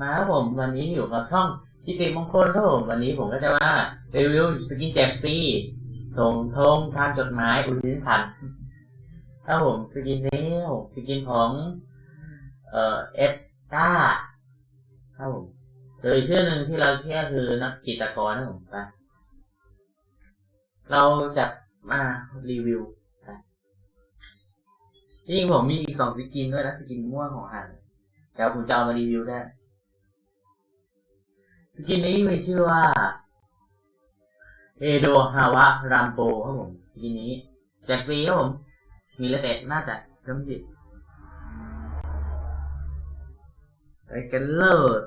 มาครับผมวันนี้อยู่กับช่องกิติมงคลครับผมวันนี้ผมก็จะมารีวิวสกินแจกฟรีส่งทงทางจดหมายอุ่นลิ้นผันครับผมสกินนี้ผมสกินของเอ่อเอฟก้าครับผมโดยชื่อหนึ่งที่เราเรียคือนักจิตกรนะผมไปเราจะมารีวิวจริงผมมีอีกสองสกินด้วยนะสกินม่วงของหันเดี๋ยวผมจะเอามารีวิวได้ สกินนี้มีชื่อว่าเอโดฮาวะรัมโปครับผมสกินนี้แจกฟรีครับผม มีแล้วแต่น่าจะจำผิดไปกันเลย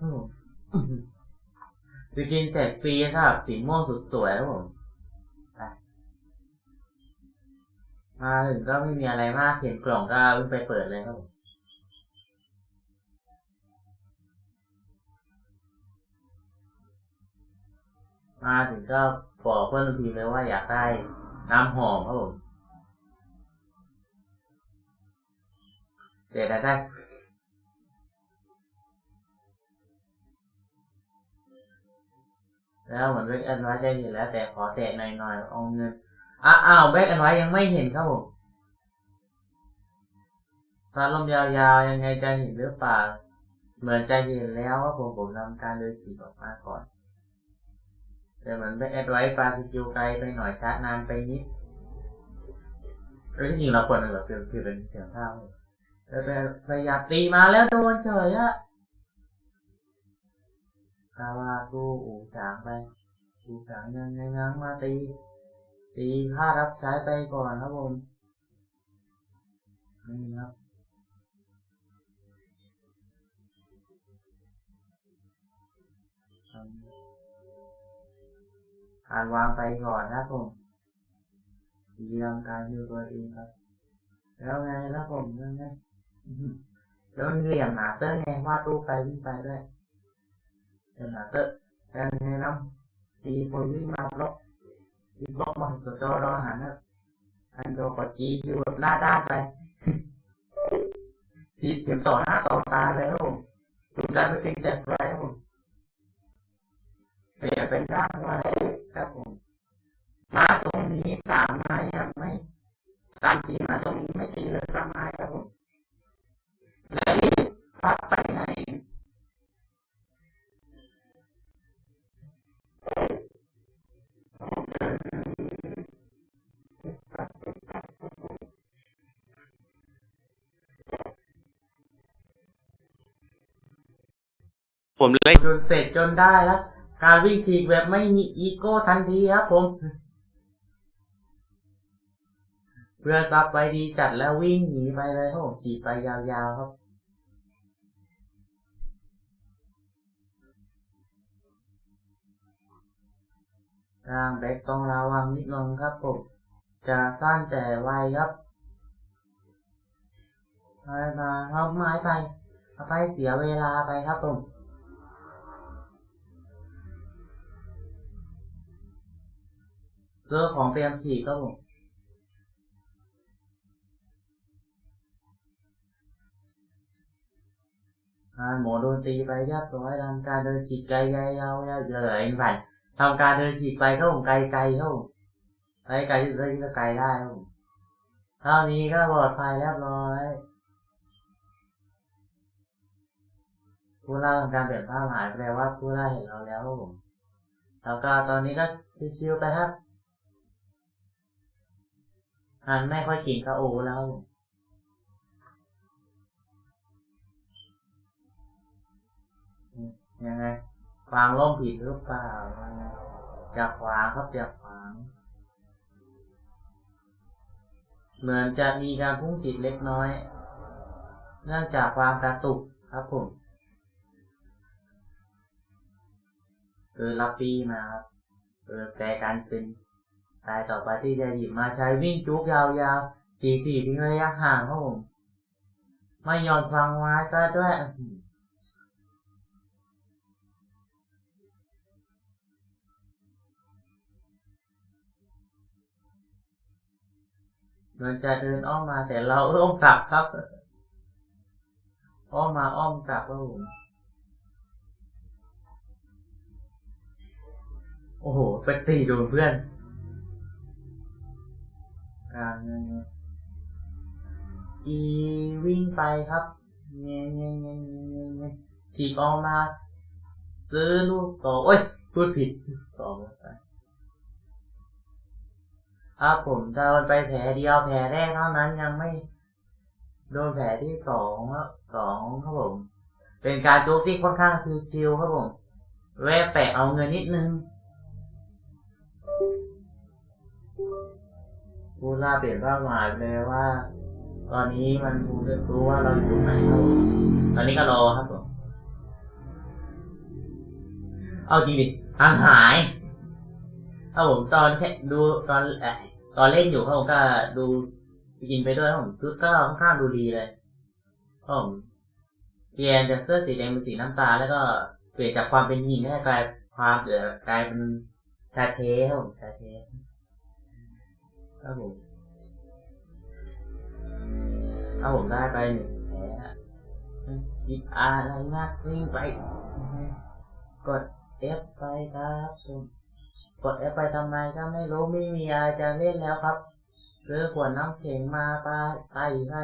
โอ้สกินแจกฟรีครับสีม่วงสุดสวยครับผมมาถึงก็ไม่มีอะไรมากเห็นกล่องก็วิ่งไปเปิดเลยครับผมมาถึงก็บอกเพื่อนทีมเลยว่าอยากได้น้ำหอมครับผมเดี๋ยวได้ แล้วเหมือนแบ็กแอนไว้ได้เห็นแล้ว แต่ขอแตะหน่อยๆเอาเงินอ้าวแบ็กแอนไว้ยังไม่เห็นครับผมตอนลมยาวๆ ยังไงจะเห็นหรือเปล่า เหมือนจะเห็นแล้วว่าผมผมทำการเลยขีดออกมาก่อน แต่เหมือนแบ็กแอนไว้ปลาสกิลไกลไปหน่อยช้านานไปนิดเอ้ยจริงๆเราควรแบบเป็นคือเป็นเสียงเท่าแล้วแต่พยายามตีมาแล้วโดนเฉยอะ ถ้าว่ากูอูสางไปอูสางยังไงงั้งมาตี ตีค่ารับใช้ไปก่อนครับผมนี่ครับการวางไปก่อนนะครับผมตีร่างกายอยู่ตัวเองครับ แล้วไงแล้วผมยังไงแล้วเหลี่ยมหนาเตอร์ไงว่าดตู้ไปวิ่งไปด้วย เดี๋ยวนะเตอร์การแนะนำตีคนวิ่งมาบล็อกตีบล็อกมาสตอรอหันนะอันโดกดจีอยู่แบบหน้าด้านไปสีเขียนต่อหน้าต่อตาแล้วดูได้ไม่เป็นจกไรครับผมเปลี่ยนเป็นร่างไว้ครับผมมาตรงนี้สามไม้ครับไหมตามที ผมเลยจนเสร็จจนได้แล้วการวิ่งฉีกแบบไม่มีอีโก้ทันทีครับผม เพื่อซับไปดีจัดแล้ววิ่งหนีไปเลยครับผมฉีกไปยาวๆครับร่างแบ็กต้องระวังนิดนึงครับผม จะสั้นแต่ไวครับไปมาเอาไม้ไปเอาไปเสียเวลาไปครับผม เรื่องของเตรียมฉีกครับผมหมอโดนตีไปเรียบร้อยทำการเดินฉีกไกลๆยาวๆเลยไปทำการเดินฉีกไปเข้าผมไกลๆเข้าไปไกลที่สุดที่จะไกลได้ครับผมเท่านี้ก็ปลอดภัยเรียบร้อยผู้ล่าทำการเปลี่ยนภาพหายแปลว่าผู้ล่าเห็นเราแล้วครับผมแล้วก็ตอนนี้ก็ชิวๆไปครับ หันไม่ค่อยกินก็โอแล้วยังไงวางล่มผิดหรือเปล่ายังไงอย่าขวางครับอย่าขวางเหมือนจะมีการพุ่งผิดเล็กน้อย เนื่องจากความกระตุกครับผมเออรับปีมาครับเออแต่การเป็น กายต่อไปที่จะหยิบมาใช้วิ่งจุกยาวๆตีตีทิ้งระยะห่างครับผม ไม่ยอมฟังไว้ซะด้วยมันจะเดินอ้อมมาแต่เราอ้อมกลับครับ อ้อมมาอ้อมกลับครับผมโอ้โหไปตีโดนเพื่อน กลางเงี้ยเงี้ยจีวิ่งไปครับเงี้ยเงี้ยเงี้ยเงี้ยเงี้ยเงี้ยถีบออกมาซื้อลูกสองโอ้ย พูดผิดสองแล้วกันครับผมโดนไปแผลเดียวแผลแรกเท่านั้นยังไม่ โดนแผลที่สองแล้วสองครับผม เป็นการโจกที่ค่อนข้างชิวๆครับผมแวะแปะเอาเงินนิดนึง พูดล่าเปลี่ยนเป้าหมายเลยว่า ตอนนี้มันรู้ว่าเราอยู่ไหนครับตอนนี้ก็รอครับผมเอาจริงดิทางหายครับผมตอนแค่ดูตอนเออตอนเล่นอยู่ครับผมก็ดูกินไปด้วยครับผมชุดก็ค่อนข้างดูดีเลยครับผมเปลี่ยนจากเสื้อสีแดงเป็นสีน้ำตาลแล้วก็เปลี่ยนจากความเป็นหญิงให้กลายความเดือกลายเป็นชายเทครับผมชายเท ครับผมถ้าผมได้ไปหนึ่งแผลคิดอะไรมากวิ่งไป กด F ไปครับผมกด F ไปทำไมก็ไม่รู้ไม่มีอะไรจะเล่นแล้วครับซื้อขวดน้ำแข็งมาปลาใส่ใคร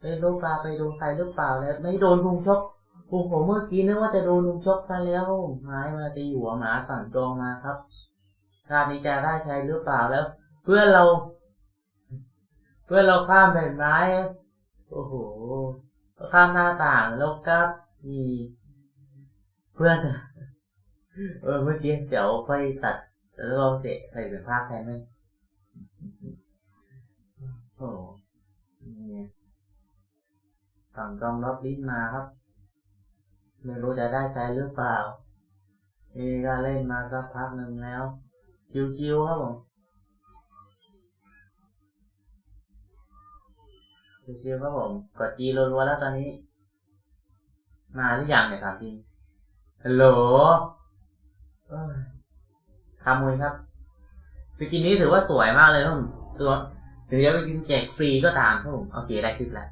ไม่รู้ปลาไปดูใครหรือเปล่าแล้วไม่โดนลุงชกผมผมเมื่อกี้นึกว่าจะโดนลุงชกซะแล้วครับผมหายมาตีหัวหมาสั่นจองมาครับคราวนี้จะได้ใช้หรือเปล่าแล้ว เพื่อเรา เพื่อเราข้ามแผ่นไม้ โอ้โหข้ามหน้าต่างแล้วก็มีเพื่อนเออเมื่อกี้เดี๋ยวไปตัดแล้วเราเสะใส่เป็นภาพแทนไหมโอ้โหนี่ฝั่งกองรับลิ้นมาครับ ไม่รู้จะได้ใช้หรือเปล่านี่ก็เล่นมาสักพักหนึ่งแล้ว ชิวๆครับผม ชิวๆครับผมกดจีรัวๆแล้วตอนนี้ มาหรือยังเนี่ยถามจริงฮัลโหลคามุยครับสกินนี้ถือว่าสวยมากเลยครับผมตัวถึงจะไปกินแจกฟรีก็ตามครับผมโอเคได้ชิปแล้ว